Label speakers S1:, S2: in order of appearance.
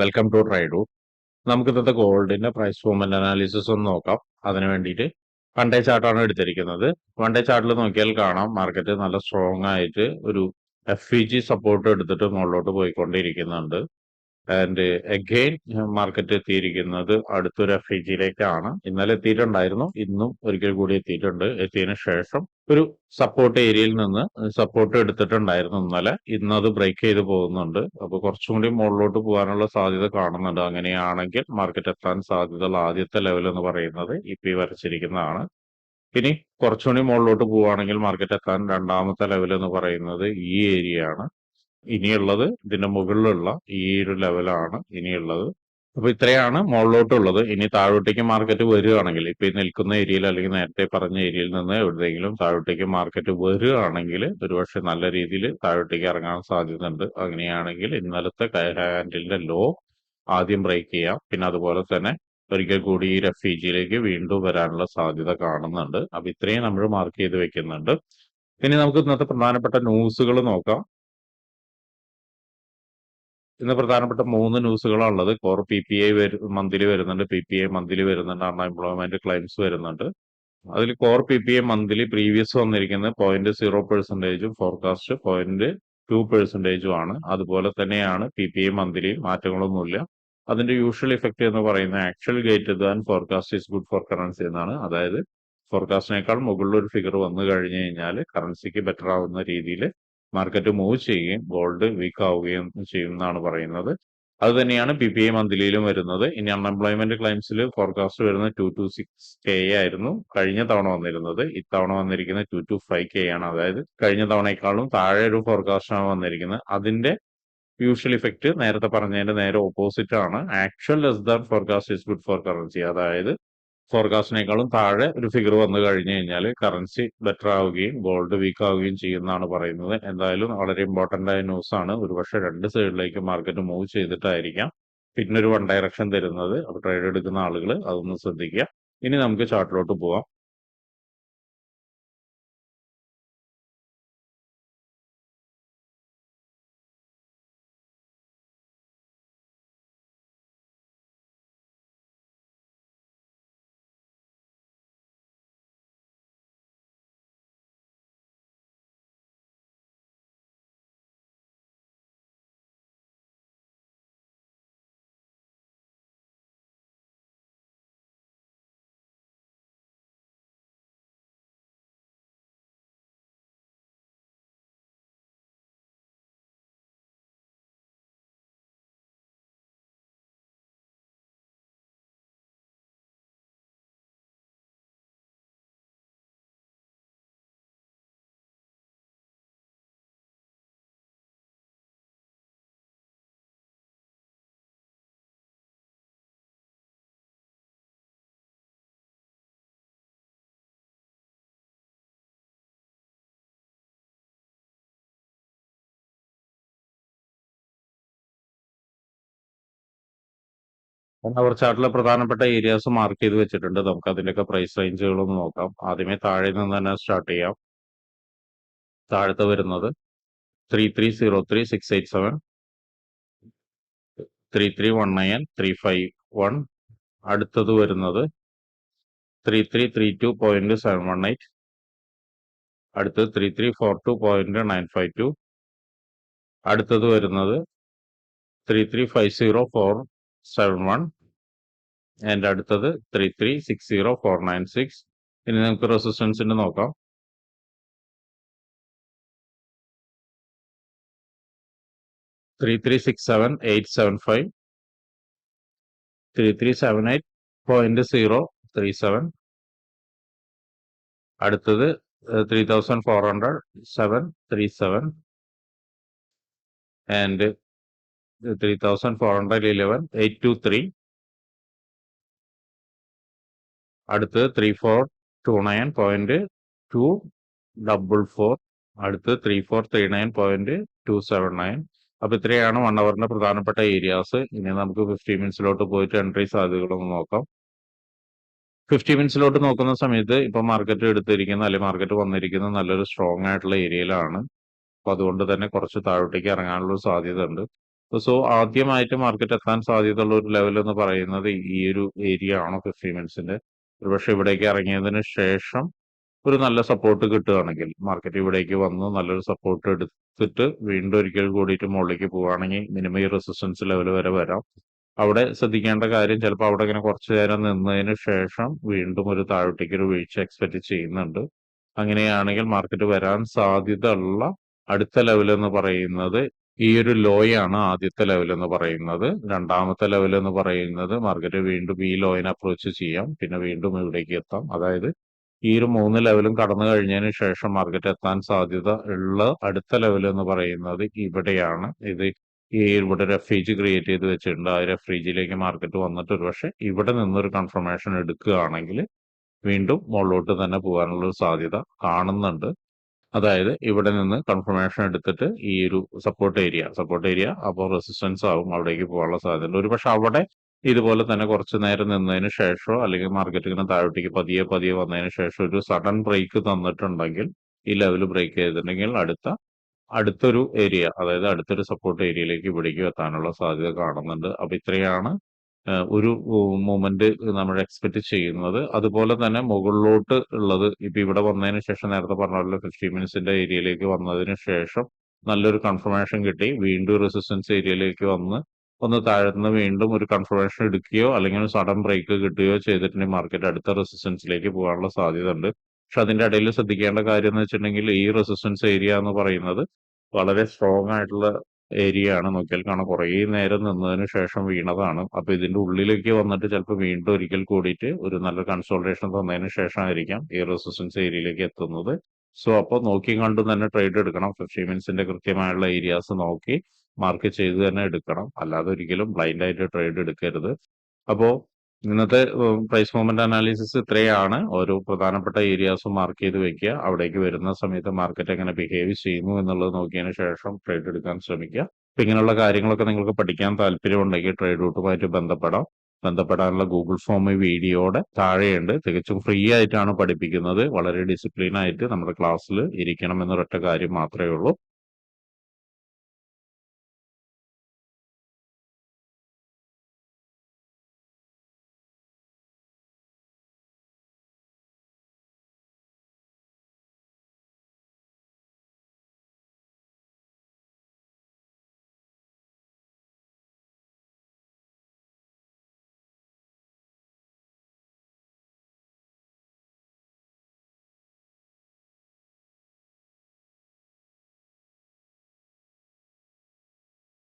S1: Welcome to ട്രൈഡു നമുക്ക് ഇന്നത്തെ ഗോൾഡിന്റെ പ്രൈസ് മൂവ്മെന്റ് അനാലിസിസ് ഒന്ന് നോക്കാം. അതിന് വേണ്ടിയിട്ട് വൺ ഡേ ചാർട്ടാണ് എടുത്തിരിക്കുന്നത്. വൺ ഡേ ചാർട്ടിൽ നോക്കിയാൽ കാണാം മാർക്കറ്റ് നല്ല സ്ട്രോങ് ആയിട്ട് ഒരു എഫ് ഇ ജി സപ്പോർട്ട് എടുത്തിട്ട് മുകളിലോട്ട് പോയിക്കൊണ്ടിരിക്കുന്നുണ്ട്. ആൻഡ് അഗെയിൻ മാർക്കറ്റ് എത്തിയിരിക്കുന്നത് അടുത്തൊരു എഫ് ഇ ജിയിലേക്കാണ് ഇന്നലെ എത്തിയിട്ടുണ്ടായിരുന്നു. ഇന്നും ഒരിക്കൽ കൂടി എത്തിയിട്ടുണ്ട്. എത്തിയതിനു ശേഷം ഒരു സപ്പോർട്ട് ഏരിയയിൽ നിന്ന് സപ്പോർട്ട് എടുത്തിട്ടുണ്ടായിരുന്നു ഇന്നലെ. ഇന്ന് അത് ബ്രേക്ക് ചെയ്ത് പോകുന്നുണ്ട്. അപ്പൊ കുറച്ചും കൂടി മുകളിലോട്ട് പോകാനുള്ള സാധ്യത കാണുന്നുണ്ട്. അങ്ങനെയാണെങ്കിൽ മാർക്കറ്റ് എത്താൻ സാധ്യതയുള്ള ആദ്യത്തെ ലെവൽ എന്ന് പറയുന്നത് ഇപ്പി വരച്ചിരിക്കുന്നതാണ്. ഇനി കുറച്ചുകൂടി മുകളിലോട്ട് പോവുകയാണെങ്കിൽ മാർക്കറ്റ് എത്താൻ രണ്ടാമത്തെ ലെവൽ എന്ന് പറയുന്നത് ഈ ഏരിയ ആണ്. ഇനിയുള്ളത് ഇതിന്റെ മുകളിലുള്ള ഈ ഒരു ലെവലാണ് ഇനിയുള്ളത്. അപ്പൊ ഇത്രയാണ് മുകളിലോട്ടുള്ളത്. ഇനി താഴോട്ടേക്ക് മാർക്കറ്റ് വരികയാണെങ്കിൽ ഇപ്പൊ ഈ നിൽക്കുന്ന ഏരിയയിൽ അല്ലെങ്കിൽ നേരത്തെ പറഞ്ഞ ഏരിയയിൽ നിന്ന് എവിടെയെങ്കിലും താഴോട്ടേക്ക് മാർക്കറ്റ് വരികയാണെങ്കിൽ ഒരുപക്ഷെ നല്ല രീതിയിൽ താഴോട്ടേക്ക് ഇറങ്ങാൻ സാധ്യതയുണ്ട്. അങ്ങനെയാണെങ്കിൽ ഇന്നലത്തെ ഹാൻഡിലിന്റെ ലോ ആദ്യം ബ്രേക്ക് ചെയ്യാം. പിന്നെ അതുപോലെ തന്നെ ഒരിക്കൽ കൂടി ഈ റെഫ്യൂജിയിലേക്ക് വീണ്ടും വരാനുള്ള സാധ്യത കാണുന്നുണ്ട്. അപ്പൊ ഇത്രയും നമ്മൾ മാർക്ക് ചെയ്ത് വെക്കുന്നുണ്ട്. ഇനി നമുക്ക് ഇന്നത്തെ പ്രധാനപ്പെട്ട ന്യൂസുകൾ നോക്കാം. ഇന്ന് പ്രധാനപ്പെട്ട മൂന്ന് ന്യൂസുകളാണ് ഉള്ളത്. Core P P I monthly വരുന്നുണ്ട്. പി പി ഐ മന്ത്ലി വരുന്നുണ്ട്. അൺഎംപ്ലോയ്മെന്റ് ക്ലെയിംസ് വരുന്നുണ്ട്. അതിൽ core P P I monthly previous വന്നിരിക്കുന്നത് പോയിന്റ് സീറോ പെർസെന്റേജും ഫോർകാസ്റ്റ് പോയിന്റ് ടു പെർസെന്റേജും ആണ്. അതുപോലെ തന്നെയാണ് പി പി ഐ മന്ത്ലി മാറ്റങ്ങളൊന്നുമില്ല. അതിന്റെ യൂഷ്വൽ ഇഫക്റ്റ് എന്ന് പറയുന്നത് actual greater than forecast is good for currency എന്നാണ്. അതായത് ഫോർകാസ്റ്റിനേക്കാൾ മുകളിൽ ഒരു ഫിഗർ വന്നു കഴിഞ്ഞു കഴിഞ്ഞാൽ കറൻസിക്ക് ബെറ്റർ ആവുന്ന രീതിയിൽ മാർക്കറ്റ് മൂവ് ചെയ്യുകയും ഗോൾഡ് വീക്ക് ആവുകയും ചെയ്യും എന്നാണ് പറയുന്നത്. അത് തന്നെയാണ് പി പി ഐ മന്ത്ലിയിലും വരുന്നത്. ഇനി അൺഎംപ്ലോയ്മെന്റ് ക്ലെയിംസിൽ ഫോർകാസ്റ്റ് വരുന്നത് ടു ടു സിക്സ് കെ ആയിരുന്നു കഴിഞ്ഞ തവണ വന്നിരുന്നത്. ഇത്തവണ വന്നിരിക്കുന്ന ടു ടു ഫൈവ് കെ ആണ്. അതായത് കഴിഞ്ഞ തവണയെക്കാളും താഴെ ഒരു ഫോർകാസ്റ്റ് ആണ് വന്നിരിക്കുന്നത്. അതിന്റെ യൂഷ്വൽ ഇഫക്റ്റ് നേരത്തെ പറഞ്ഞതിന്റെ നേരെ ഓപ്പോസിറ്റ് ആണ്. Actual less than forecast is good for currency അതായത് ഫോർകാസ്റ്റിനേക്കാളും താഴെ ഒരു ഫിഗർ വന്നു കഴിഞ്ഞു കഴിഞ്ഞാൽ കറൻസി ബെറ്റർ ആവുകയും ഗോൾഡ് വീക്ക് ആവുകയും ചെയ്യുന്നതാണ് പറയുന്നത്. എന്തായാലും വളരെ ഇമ്പോർട്ടന്റ് ആയ ന്യൂസ് ആണ്. ഒരുപക്ഷെ രണ്ട് സൈഡിലേക്ക് മാർക്കറ്റ് മൂവ് ചെയ്തിട്ടായിരിക്കാം. പിന്നെ ഒരു വൺ ഡയറക്ഷൻ തരുന്നത് ട്രേഡ് എടുക്കുന്ന ആളുകൾ അതൊന്ന് ശ്രദ്ധിക്കുക. ഇനി നമുക്ക് ചാർട്ടിലോട്ട് പോവാം. അവർ ചാർട്ടിലെ പ്രധാനപ്പെട്ട ഏരിയാസ് മാർക്ക് ചെയ്ത് വെച്ചിട്ടുണ്ട്. നമുക്ക് അതിന്റെയൊക്കെ പ്രൈസ് റേഞ്ചുകളൊന്ന് നോക്കാം. ആദ്യമേ താഴെ നിന്ന് തന്നെ സ്റ്റാർട്ട് ചെയ്യാം. താഴത്തെ വരുന്നത് three three zero three six eight seven three three one nine three five one അടുത്തത് വരുന്നത് three three three two point seven one eight അടുത്തത് three three four two point nine five two അടുത്തത് വരുന്നത് three three five zero four seven one and അടുത്തത് three three six zero four nine six ഇനി നമുക്ക് റെസിസ്റ്റൻസിന്റെ നോക്കാം. Three three six seven eight seven five three three seven eight point zero three seven അടുത്തത് three thousand four hundred seven three seven and three thousand four hundred eleven eight two three അടുത്ത് three four two nine point two double four അടുത്ത് three four three nine point two seven nine അപ്പൊ ഇത്രയാണ് one അവറിന്റെ പ്രധാനപ്പെട്ട areas ഇനി നമുക്ക് fifty മിനിറ്റ്സിലോട്ട് പോയിട്ട് entry സാധ്യതകളൊന്ന് നോക്കാം. Fifty മിനിറ്റ്സിലോട്ട് നോക്കുന്ന സമയത്ത് ഇപ്പൊ മാർക്കറ്റ് എടുത്തിരിക്കുന്ന അല്ലെങ്കിൽ മാർക്കറ്റ് വന്നിരിക്കുന്ന നല്ലൊരു സ്ട്രോങ് ആയിട്ടുള്ള ഏരിയയിലാണ് അപ്പൊ അതുകൊണ്ട് തന്നെ കുറച്ച് താഴോട്ടേക്ക് ഇറങ്ങാനുള്ള സാധ്യത ഉണ്ട് സോ ആദ്യമായിട്ട് മാർക്കറ്റ് എത്താൻ സാധ്യതയുള്ള ഒരു ലെവൽ എന്ന് പറയുന്നത് ഈ ഒരു ഏരിയ ആണോ ഫിഫ്റ്റി മിനിറ്റ്സിന്റെ ഒരുപക്ഷെ ഇവിടേക്ക് ഇറങ്ങിയതിന് ശേഷം ഒരു നല്ല സപ്പോർട്ട് കിട്ടുകയാണെങ്കിൽ മാർക്കറ്റ് ഇവിടേക്ക് വന്ന് നല്ലൊരു സപ്പോർട്ട് എടുത്തിട്ട് വീണ്ടും ഒരിക്കൽ കൂടിയിട്ട് മുകളിലേക്ക് പോവുകയാണെങ്കിൽ മിനിമം ഈ റെസിസ്റ്റൻസ് ലെവൽ വരെ വരാം. അവിടെ ശ്രദ്ധിക്കേണ്ട കാര്യം ചിലപ്പോൾ അവിടെ ഇങ്ങനെ കുറച്ചു നേരം നിന്നതിന് ശേഷം വീണ്ടും ഒരു താഴോട്ടേക്ക് ഒരു വീഴ്ച എക്സ്പെക്ട് ചെയ്യുന്നുണ്ട്. അങ്ങനെയാണെങ്കിൽ മാർക്കറ്റ് വരാൻ സാധ്യത ഉള്ള അടുത്ത ലെവൽ എന്ന് പറയുന്നത് ഈ ഒരു ലോയാണ് ആദ്യത്തെ ലെവൽ എന്ന് പറയുന്നത്. രണ്ടാമത്തെ ലെവൽ എന്ന് പറയുന്നത് മാർക്കറ്റ് വീണ്ടും ഈ ലോയിനെ അപ്രോച്ച് ചെയ്യാം. പിന്നെ വീണ്ടും ഇവിടേക്ക് എത്താം. അതായത് ഈ ഒരു മൂന്ന് ലെവലും കടന്നു കഴിഞ്ഞതിന് ശേഷം മാർക്കറ്റ് എത്താൻ സാധ്യത ഉള്ള അടുത്ത ലെവൽ എന്ന് പറയുന്നത് ഇവിടെയാണ്. ഇത് ഈ ഇവിടെ ഒരു ക്രിയേറ്റ് ചെയ്ത് വെച്ചിട്ടുണ്ട്. ആ റെഫ്രിജിലേക്ക് മാർക്കറ്റ് വന്നിട്ട് ഒരു പക്ഷേ ഇവിടെ നിന്നൊരു കൺഫർമേഷൻ എടുക്കുകയാണെങ്കിൽ വീണ്ടും മുകളിലോട്ട് തന്നെ പോകാനുള്ള സാധ്യത കാണുന്നുണ്ട്. അതായത് ഇവിടെ നിന്ന് കൺഫർമേഷൻ എടുത്തിട്ട് ഈ ഒരു സപ്പോർട്ട് ഏരിയ സപ്പോർട്ട് ഏരിയ അപ്പോൾ റെസിസ്റ്റൻസ് ആവും അവിടേക്ക് പോകാനുള്ള സാധ്യത ഒരു പക്ഷെ അവിടെ ഇതുപോലെ തന്നെ കുറച്ച് നേരം നിന്നതിന് ശേഷമോ അല്ലെങ്കിൽ മാർക്കറ്റ് ഇങ്ങനെ താഴോട്ടേക്ക് പതിയെ പതിയെ വന്നതിന് ശേഷം ഒരു സഡൻ ബ്രേക്ക് തന്നിട്ടുണ്ടെങ്കിൽ ഈ ലെവൽ ബ്രേക്ക് ചെയ്തിട്ടുണ്ടെങ്കിൽ അടുത്ത അടുത്തൊരു ഏരിയ അതായത് അടുത്തൊരു സപ്പോർട്ട് ഏരിയയിലേക്ക് ഇവിടേക്ക് എത്താനുള്ള സാധ്യത കാണുന്നുണ്ട്. അപ്പൊ ഇത്രയാണ് ഒരു മൊമെന്റ് നമ്മൾ എക്സ്പെക്ട് ചെയ്യുന്നത്. അതുപോലെ തന്നെ മുകളിലോട്ട് ഉള്ളത് ഇപ്പൊ ഇവിടെ വന്നതിന് ശേഷം നേരത്തെ പറഞ്ഞ പോലെ ഫിഫ്റ്റി മിനിറ്റ്സിന്റെ ഏരിയയിലേക്ക് വന്നതിന് ശേഷം നല്ലൊരു കൺഫർമേഷൻ കിട്ടി. വീണ്ടും റെസിസ്റ്റൻസ് ഏരിയയിലേക്ക് വന്ന് ഒന്ന് താഴ്ന്ന് വീണ്ടും ഒരു കൺഫർമേഷൻ എടുക്കുകയോ അല്ലെങ്കിൽ സഡൻ ബ്രേക്ക് കിട്ടുകയോ ചെയ്തിട്ടുണ്ടെങ്കിൽ മാർക്കറ്റ് അടുത്ത റെസിസ്റ്റൻസിലേക്ക് പോകാനുള്ള സാധ്യത ഉണ്ട് പക്ഷെ അതിന്റെ ഇടയിൽ ശ്രദ്ധിക്കേണ്ട കാര്യം എന്ന് വെച്ചിട്ടുണ്ടെങ്കിൽ ഈ റെസിസ്റ്റൻസ് ഏരിയ എന്ന് പറയുന്നത് വളരെ സ്ട്രോങ് ആയിട്ടുള്ള ഏരിയ ആണ് നോക്കിയാൽ കാണാം. കുറേ നേരം നിന്നതിന് ശേഷം വീണതാണ്. അപ്പൊ ഇതിന്റെ ഉള്ളിലേക്ക് വന്നിട്ട് ചിലപ്പോൾ വീണ്ടും ഒരിക്കൽ കൂടിയിട്ട് ഒരു നല്ല കൺസോൾട്ടേഷൻ തന്നതിന് ശേഷമായിരിക്കാം ഈ റെസിസ്റ്റൻസ് ഏരിയയിലേക്ക് എത്തുന്നത്. സോ അപ്പോൾ നോക്കി കണ്ടും തന്നെ ട്രേഡ് എടുക്കണം. ഫിഫ്റ്റി മിനിറ്റ്സിന്റെ കൃത്യമായുള്ള ഏരിയാസ് നോക്കി മാർക്ക് ചെയ്ത് തന്നെ എടുക്കണം. അല്ലാതെ ഒരിക്കലും ബ്ലൈൻഡ് ആയിട്ട് ട്രേഡ് എടുക്കരുത്. അപ്പോൾ ഇന്നത്തെ പ്രൈസ് മൂവ്മെന്റ് അനാലിസിസ് ഇത്രയാണ്. ഓരോ പ്രധാനപ്പെട്ട ഏരിയാസും മാർക്ക് ചെയ്ത് വെക്കുക. അവിടേക്ക് വരുന്ന സമയത്ത് മാർക്കറ്റ് എങ്ങനെ ബിഹേവ് ചെയ്യുന്നു എന്നുള്ളത് നോക്കിയതിന് ശേഷം ട്രേഡ് എടുക്കാൻ ശ്രമിക്കുക. അപ്പൊ ഇങ്ങനെയുള്ള കാര്യങ്ങളൊക്കെ നിങ്ങൾക്ക് പഠിക്കാൻ താല്പര്യമുണ്ടെങ്കിൽ ട്രേഡ് റൂട്ടുമായിട്ട് ബന്ധപ്പെടാം. ബന്ധപ്പെടാനുള്ള ഗൂഗിൾ ഫോം വീഡിയോയുടെ താഴെയുണ്ട്. തികച്ചും ഫ്രീ ആയിട്ടാണ് പഠിപ്പിക്കുന്നത്. വളരെ ഡിസിപ്ലിൻ ആയിട്ട് നമ്മുടെ ക്ലാസ്സിൽ ഇരിക്കണം എന്നൊരൊറ്റ കാര്യം മാത്രമേ ഉള്ളൂ.